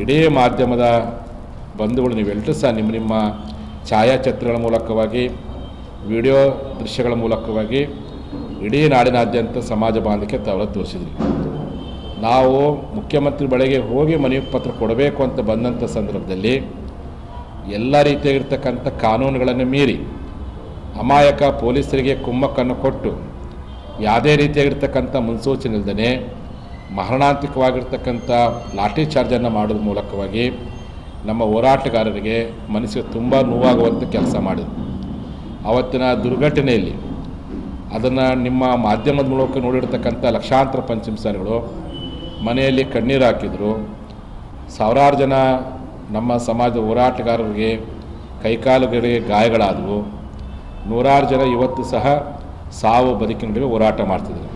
ಇಡೀ ಮಾಧ್ಯಮದ ಬಂಧುಗಳು ನೀವೆಲ್ಲರೂ ಸಹ ನಿಮ್ಮ ನಿಮ್ಮ ಛಾಯಾಚಿತ್ರಗಳ ಮೂಲಕವಾಗಿ, ವಿಡಿಯೋ ದೃಶ್ಯಗಳ ಮೂಲಕವಾಗಿ ಇಡೀ ನಾಡಿನಾದ್ಯಂತ ಸಮಾಜ ಬಾಂಧಕ್ಕೆ ತಾವೆಲ್ಲ ತೋರಿಸಿದ್ರಿ. ನಾವು ಮುಖ್ಯಮಂತ್ರಿ ಬಳಿಗೆ ಹೋಗಿ ಮನವಿ ಪತ್ರ ಕೊಡಬೇಕು ಅಂತ ಬಂದಂಥ ಸಂದರ್ಭದಲ್ಲಿ ಎಲ್ಲ ರೀತಿಯಾಗಿರ್ತಕ್ಕಂಥ ಕಾನೂನುಗಳನ್ನು ಮೀರಿ ಅಮಾಯಕ ಪೊಲೀಸರಿಗೆ ಕುಮ್ಮಕ್ಕನ್ನು ಕೊಟ್ಟು ಯಾವುದೇ ರೀತಿಯಾಗಿರ್ತಕ್ಕಂಥ ಮುನ್ಸೂಚನೆ ಇಲ್ಲದೇ ಮರಣಾಂತಿಕವಾಗಿರ್ತಕ್ಕಂಥ ಲಾಠಿ ಚಾರ್ಜನ್ನು ಮಾಡೋದ್ರ ಮೂಲಕವಾಗಿ ನಮ್ಮ ಹೋರಾಟಗಾರರಿಗೆ ಮನಸ್ಸಿಗೆ ತುಂಬ ನೋವಾಗುವಂಥ ಕೆಲಸ ಮಾಡಿದರು. ಅವತ್ತಿನ ದುರ್ಘಟನೆಯಲ್ಲಿ ಅದನ್ನು ನಿಮ್ಮ ಮಾಧ್ಯಮದ ಮೂಲಕ ನೋಡಿರ್ತಕ್ಕಂಥ ಲಕ್ಷಾಂತರ ಪಂಚಮಸಾಲಿಗಳು ಮನೆಯಲ್ಲಿ ಕಣ್ಣೀರು ಹಾಕಿದರು. ಸಾವಿರಾರು ಜನ ನಮ್ಮ ಸಮಾಜದ ಹೋರಾಟಗಾರರಿಗೆ ಕೈಕಾಲುಗಳಿಗೆ ಗಾಯಗಳಾದವು. ನೂರಾರು ಜನ ಇವತ್ತು ಸಹ ಸಾವು ಬದುಕಿನ ಹೋರಾಟ ಮಾಡ್ತಿದ್ರು.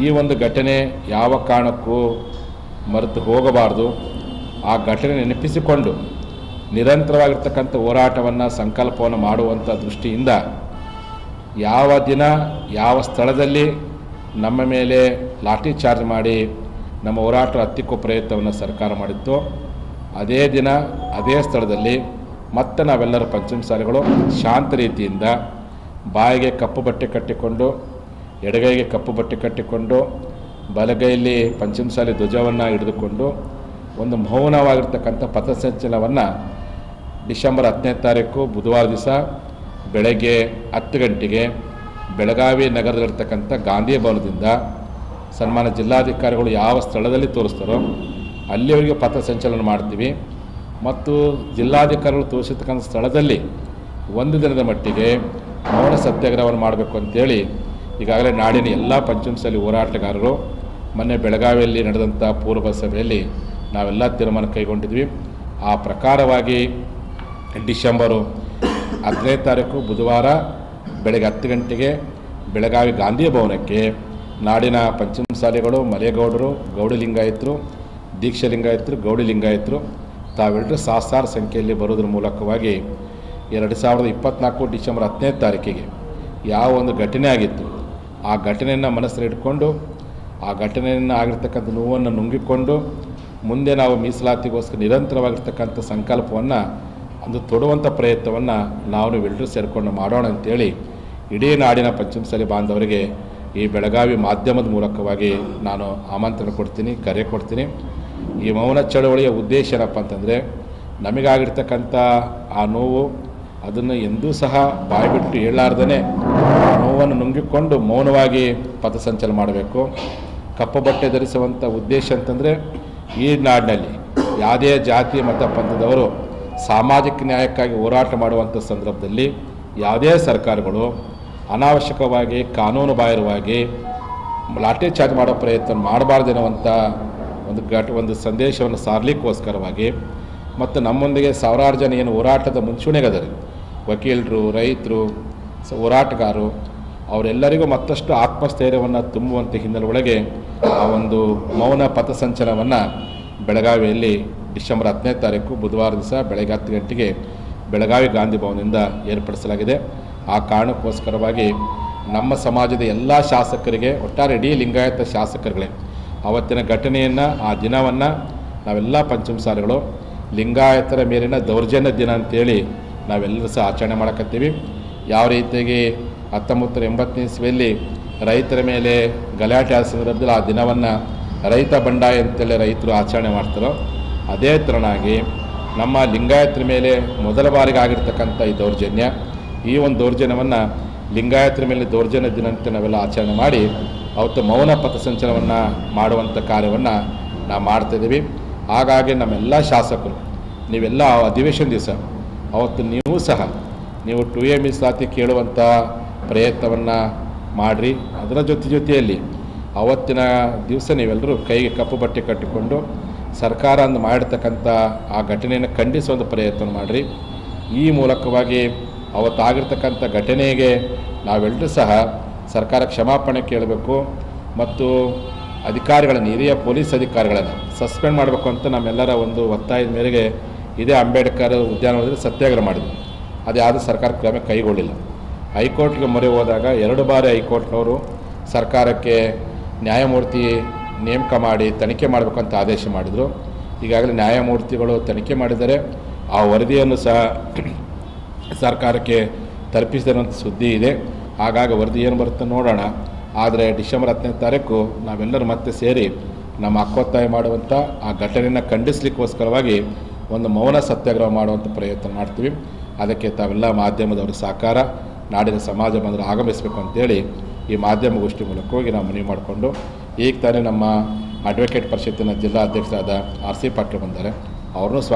ಈ ಒಂದು ಘಟನೆ ಯಾವ ಕಾರಣಕ್ಕೂ ಮರೆತು ಹೋಗಬಾರ್ದು. ಆ ಘಟನೆ ನೆನಪಿಸಿಕೊಂಡು ನಿರಂತರವಾಗಿರ್ತಕ್ಕಂಥ ಹೋರಾಟವನ್ನು, ಸಂಕಲ್ಪವನ್ನು ಮಾಡುವಂಥ ದೃಷ್ಟಿಯಿಂದ ಯಾವ ದಿನ, ಯಾವ ಸ್ಥಳದಲ್ಲಿ ನಮ್ಮ ಮೇಲೆ ಲಾಠಿ ಚಾರ್ಜ್ ಮಾಡಿ ನಮ್ಮ ಹೋರಾಟ ಹತ್ತಿಕ್ಕೋ ಪ್ರಯತ್ನವನ್ನು ಸರ್ಕಾರ ಮಾಡಿತ್ತು, ಅದೇ ದಿನ, ಅದೇ ಸ್ಥಳದಲ್ಲಿ ಮತ್ತೆ ನಾವೆಲ್ಲರೂ ಪಂಚಮಸಾಲಿಗಳು ಶಾಂತ ರೀತಿಯಿಂದ ಬಾಯಿಗೆ ಕಪ್ಪು ಬಟ್ಟೆ ಕಟ್ಟಿಕೊಂಡು ಎಡಗೈಗೆ ಕಪ್ಪು ಬಟ್ಟೆ ಕಟ್ಟಿಕೊಂಡು ಬಲಗೈಯಲ್ಲಿ ಪಂಚಮಸಾಲಿ ಧ್ವಜವನ್ನು ಹಿಡಿದುಕೊಂಡು, ಒಂದು ಮೌನವಾಗಿರ್ತಕ್ಕಂಥ ಪಥಸಂಚಲನವನ್ನು ಡಿಸೆಂಬರ್ ಹತ್ತನೇ ತಾರೀಕು ಬುಧವಾರ ದಿವಸ ಬೆಳಗ್ಗೆ ಹತ್ತು ಗಂಟೆಗೆ ಬೆಳಗಾವಿ ನಗರದಲ್ಲಿರ್ತಕ್ಕಂಥ ಗಾಂಧಿ ಭವನದಿಂದ ಸನ್ಮಾನ ಜಿಲ್ಲಾಧಿಕಾರಿಗಳು ಯಾವ ಸ್ಥಳದಲ್ಲಿ ತೋರಿಸ್ತಾರೋ ಅಲ್ಲಿಯವರೆಗೆ ಪಥಸಂಚಲನ ಮಾಡ್ತೀವಿ. ಮತ್ತು ಜಿಲ್ಲಾಧಿಕಾರಿಗಳು ತೋರಿಸಿರ್ತಕ್ಕಂಥ ಸ್ಥಳದಲ್ಲಿ ಒಂದು ದಿನದ ಮಟ್ಟಿಗೆ ಮೌನ ಸತ್ಯಾಗ್ರಹವನ್ನು ಮಾಡಬೇಕು ಅಂತೇಳಿ ಈಗಾಗಲೇ ನಾಡಿನ ಎಲ್ಲ ಪಂಚಮಸಾಲಿ ಹೋರಾಟಗಾರರು ಮೊನ್ನೆ ಬೆಳಗಾವಿಯಲ್ಲಿ ನಡೆದಂಥ ಪೂರ್ವ ಸಭೆಯಲ್ಲಿ ನಾವೆಲ್ಲ ತೀರ್ಮಾನ ಕೈಗೊಂಡಿದ್ವಿ. ಆ ಪ್ರಕಾರವಾಗಿ ಡಿಸೆಂಬರು ಹದಿನೈದು ತಾರೀಕು ಬುಧವಾರ ಬೆಳಗ್ಗೆ ಹತ್ತು ಗಂಟೆಗೆ ಬೆಳಗಾವಿ ಗಾಂಧಿ ಭವನಕ್ಕೆ ನಾಡಿನ ಪಂಚಮಸಾಲಿಗಳು ಮಲೆಗೌಡರು, ಗೌಡಿ ಲಿಂಗಾಯತರು, ದೀಕ್ಷಾ ಲಿಂಗಾಯತರು, ಗೌಡಿ ಲಿಂಗಾಯತರು ತಾವೆಲ್ಲರೂ ಸಹಸ್ರಾರು ಸಂಖ್ಯೆಯಲ್ಲಿ ಬರೋದ್ರ ಮೂಲಕವಾಗಿ ಎರಡು ಸಾವಿರದ ಇಪ್ಪತ್ತ್ನಾಲ್ಕು ಡಿಸೆಂಬರ್ ಹತ್ತನೇ ತಾರೀಕಿಗೆ ಯಾವ ಒಂದು ಘಟನೆ ಆಗಿತ್ತು ಆ ಘಟನೆಯನ್ನು ಮನಸ್ಸಲ್ಲಿ ಇಟ್ಕೊಂಡು, ಆ ಘಟನೆಯನ್ನು ಆಗಿರ್ತಕ್ಕಂಥ ನೋವನ್ನು ನುಂಗಿಕೊಂಡು, ಮುಂದೆ ನಾವು ಮೀಸಲಾತಿಗೋಸ್ಕರ ನಿರಂತರವಾಗಿರ್ತಕ್ಕಂಥ ಸಂಕಲ್ಪವನ್ನು, ಒಂದು ತೊಡುವಂಥ ಪ್ರಯತ್ನವನ್ನು ನಾವು ನೀವೆಲ್ಲರೂ ಸೇರಿಕೊಂಡು ಮಾಡೋಣ ಅಂತೇಳಿ ಇಡೀ ನಾಡಿನ ಪಂಚಮಸಾಲಿ ಬಾಂಧವರಿಗೆ ಈ ಬೆಳಗಾವಿ ಮಾಧ್ಯಮದ ಮೂಲಕವಾಗಿ ನಾನು ಆಮಂತ್ರಣ ಕೊಡ್ತೀನಿ, ಕರೆ ಕೊಡ್ತೀನಿ. ಈ ಮೌನ ಚಳವಳಿಯ ಉದ್ದೇಶ ಏನಪ್ಪ ಅಂತಂದರೆ, ನಮಗಾಗಿರ್ತಕ್ಕಂಥ ಆ ನೋವು, ಅದನ್ನು ಎಂದೂ ಸಹ ಬಾಯ್ಬಿಟ್ಟು ಹೇಳಲಾರ್ದೇ ನೋವನ್ನು ನುಂಗಿಕೊಂಡು ಮೌನವಾಗಿ ಪಥಸಂಚಲನ ಮಾಡಬೇಕು. ಕಪ್ಪು ಬಟ್ಟೆ ಧರಿಸುವಂಥ ಉದ್ದೇಶ ಅಂತಂದರೆ ಈ ನಾಡಿನಲ್ಲಿ ಯಾವುದೇ ಜಾತಿ ಮತ ಪಂಥದವರು ಸಾಮಾಜಿಕ ನ್ಯಾಯಕ್ಕಾಗಿ ಹೋರಾಟ ಮಾಡುವಂಥ ಸಂದರ್ಭದಲ್ಲಿ ಯಾವುದೇ ಸರ್ಕಾರಗಳು ಅನಾವಶ್ಯಕವಾಗಿ, ಕಾನೂನು ಬಾಹಿರವಾಗಿ ಲಾಠಿ ಚಾರ್ಜ್ ಮಾಡೋ ಪ್ರಯತ್ನ ಮಾಡಬಾರ್ದು ಎನ್ನುವಂಥ ಒಂದು ಘಟ, ಒಂದು ಸಂದೇಶವನ್ನು ಸಾರಲಿಕ್ಕೋಸ್ಕರವಾಗಿ ಮತ್ತು ನಮ್ಮೊಂದಿಗೆ ಸಾವಿರಾರು ಜನ ಏನು ಹೋರಾಟದ ಮುಂಚೂಣಿಗದರು ವಕೀಲರು, ರೈತರು ಹೋರಾಟಗಾರರು ಅವರೆಲ್ಲರಿಗೂ ಮತ್ತಷ್ಟು ಆತ್ಮಸ್ಥೈರ್ಯವನ್ನು ತುಂಬುವಂಥ ಹಿನ್ನೆಲೆ ಒಳಗೆ ಆ ಒಂದು ಮೌನ ಪಥಸಂಚಲನವನ್ನು ಬೆಳಗಾವಿಯಲ್ಲಿ ಡಿಸೆಂಬರ್ ಹತ್ತನೇ ತಾರೀಕು ಬುಧವಾರ ದಿವಸ ಬೆಳಗ್ಗೆ ಹತ್ತು ಗಂಟೆಗೆ ಬೆಳಗಾವಿ ಗಾಂಧಿ ಭವನದಿಂದ ಏರ್ಪಡಿಸಲಾಗಿದೆ. ಆ ಕಾರಣಕ್ಕೋಸ್ಕರವಾಗಿ ನಮ್ಮ ಸಮಾಜದ ಎಲ್ಲ ಶಾಸಕರಿಗೆ, ಒಟ್ಟಾರೆ ಇಡೀ ಲಿಂಗಾಯತ ಶಾಸಕರುಗಳೇ, ಅವತ್ತಿನ ಘಟನೆಯನ್ನು, ಆ ದಿನವನ್ನು ನಾವೆಲ್ಲ ಪಂಚಮಸಾರಿಗಳು, ಲಿಂಗಾಯತರ ಮೇಲಿನ ದೌರ್ಜನ್ಯ ದಿನ ಅಂತೇಳಿ ನಾವೆಲ್ಲರೂ ಸಹ ಆಚರಣೆ ಮಾಡಕತ್ತೀವಿ. ಯಾವ ರೀತಿಯಾಗಿ ಹತ್ತೊಂಬತ್ತು ಎಂಬತ್ತನೇ ಇಸ್ವಿಯಲ್ಲಿ ರೈತರ ಮೇಲೆ ಗಲಾಟೆ ಆದ ಸಂದರ್ಭದಲ್ಲಿ ಆ ದಿನವನ್ನು ರೈತ ಬಂಡಾಯ ಅಂತೇಳಿ ರೈತರು ಆಚರಣೆ ಮಾಡ್ತಾರೋ, ಅದೇ ಥರನಾಗಿ ನಮ್ಮ ಲಿಂಗಾಯತ್ರ ಮೇಲೆ ಮೊದಲ ಬಾರಿಗೆ ಆಗಿರ್ತಕ್ಕಂಥ ಈ ದೌರ್ಜನ್ಯ, ಈ ಒಂದು ದೌರ್ಜನ್ಯವನ್ನು ಲಿಂಗಾಯತ್ರ ಮೇಲೆ ದೌರ್ಜನ್ಯ ದಿನ ಅಂತ ನಾವೆಲ್ಲ ಆಚರಣೆ ಮಾಡಿ, ಅವತ್ತು ಮೌನ ಪಥಸಂಚಲನವನ್ನು ಮಾಡುವಂಥ ಕಾರ್ಯವನ್ನು ನಾವು ಮಾಡ್ತಾಯಿದ್ದೀವಿ ಹಾಗಾಗಿ ನಮ್ಮೆಲ್ಲ ಶಾಸಕರು, ನೀವೆಲ್ಲ ಅಧಿವೇಶನ ದಿವಸ, ಅವತ್ತು ನೀವು ಸಹ, ನೀವು ಟು ಎ ಮೀಸಲಾತಿ ಕೇಳುವಂಥ ಪ್ರಯತ್ನವನ್ನು ಮಾಡಿರಿ. ಅದರ ಜೊತೆ ಜೊತೆಯಲ್ಲಿ ಅವತ್ತಿನ ದಿವಸ ನೀವೆಲ್ಲರೂ ಕೈಗೆ ಕಪ್ಪು ಬಟ್ಟೆ ಕಟ್ಟಿಕೊಂಡು ಸರ್ಕಾರ ಅಂದು ಮಾಡಿರ್ತಕ್ಕಂಥ ಆ ಘಟನೆಯನ್ನು ಖಂಡಿಸುವಂಥ ಪ್ರಯತ್ನ ಮಾಡಿರಿ. ಈ ಮೂಲಕವಾಗಿ ಅವತ್ತಾಗಿರ್ತಕ್ಕಂಥ ಘಟನೆಗೆ ನಾವೆಲ್ಲರೂ ಸಹ ಸರ್ಕಾರ ಕ್ಷಮಾಪಣೆ ಕೇಳಬೇಕು ಮತ್ತು ಅಧಿಕಾರಿಗಳನ್ನು, ಹಿರಿಯ ಪೊಲೀಸ್ ಅಧಿಕಾರಿಗಳನ್ನು ಸಸ್ಪೆಂಡ್ ಮಾಡಬೇಕು ಅಂತ ನಮ್ಮೆಲ್ಲರ ಒಂದು ಒತ್ತಾಯದ ಮೇರೆಗೆ ಇದೇ ಅಂಬೇಡ್ಕರ್ ಉದ್ಯಾನವನದಲ್ಲಿ ಸತ್ಯಾಗ್ರಹ ಮಾಡಿದ್ವಿ. ಅದು ಯಾವುದೂ ಸರ್ಕಾರ ಕ್ರಮ ಕೈಗೊಳ್ಳಿಲ್ಲ. ಹೈಕೋರ್ಟ್ಗೆ ಮೊರೆ ಹೋದಾಗ ಎರಡು ಬಾರಿ ಹೈಕೋರ್ಟ್ನವರು ಸರ್ಕಾರಕ್ಕೆ ನ್ಯಾಯಮೂರ್ತಿ ನೇಮಕ ಮಾಡಿ ತನಿಖೆ ಮಾಡಬೇಕಂತ ಆದೇಶ ಮಾಡಿದರು. ಈಗಾಗಲೇ ನ್ಯಾಯಮೂರ್ತಿಗಳು ತನಿಖೆ ಮಾಡಿದ್ದಾರೆ. ಆ ವರದಿಯನ್ನು ಸಹ ಸರ್ಕಾರಕ್ಕೆ ತಲುಪಿಸಿದಂಥ ಸುದ್ದಿ ಇದೆ. ಹಾಗಾಗಿ ವರದಿ ಏನು ಬರುತ್ತೆ ನೋಡೋಣ. ಆದರೆ ಡಿಸೆಂಬರ್ ಹತ್ತನೇ ತಾರೀಕು ನಾವೆಲ್ಲರೂ ಮತ್ತೆ ಸೇರಿ ನಮ್ಮ ಹಕ್ಕೊತ್ತಾಯ ಮಾಡುವಂಥ ಆ ಘಟನೆಯನ್ನು ಖಂಡಿಸ್ಲಿಕ್ಕೋಸ್ಕರವಾಗಿ ಒಂದು ಮೌನ ಸತ್ಯಾಗ್ರಹ ಮಾಡುವಂಥ ಪ್ರಯತ್ನ ಮಾಡ್ತೀವಿ. ಅದಕ್ಕೆ ತಾವೆಲ್ಲ ಮಾಧ್ಯಮದವರು ಸಹಕಾರ. ನಾಡಿನ ಸಮಾಜ ಬಂದರೆ ಆಗಮಿಸಬೇಕು ಅಂತೇಳಿ ಈ ಮಾಧ್ಯಮಗೋಷ್ಠಿ ಹೋಗಿ ನಾವು ಮನವಿ ಮಾಡಿಕೊಂಡು ಈಗ ತಾನೇ ನಮ್ಮ ಅಡ್ವೊಕೇಟ್ ಪರಿಷತ್ತಿನ ಜಿಲ್ಲಾ ಅಧ್ಯಕ್ಷರಾದ ಆರ್ ಸಿ ಪಾಟೀಲ್ ಬಂದರೆ, ಅವ್ರನ್ನೂ ಸ್ವಾಗತ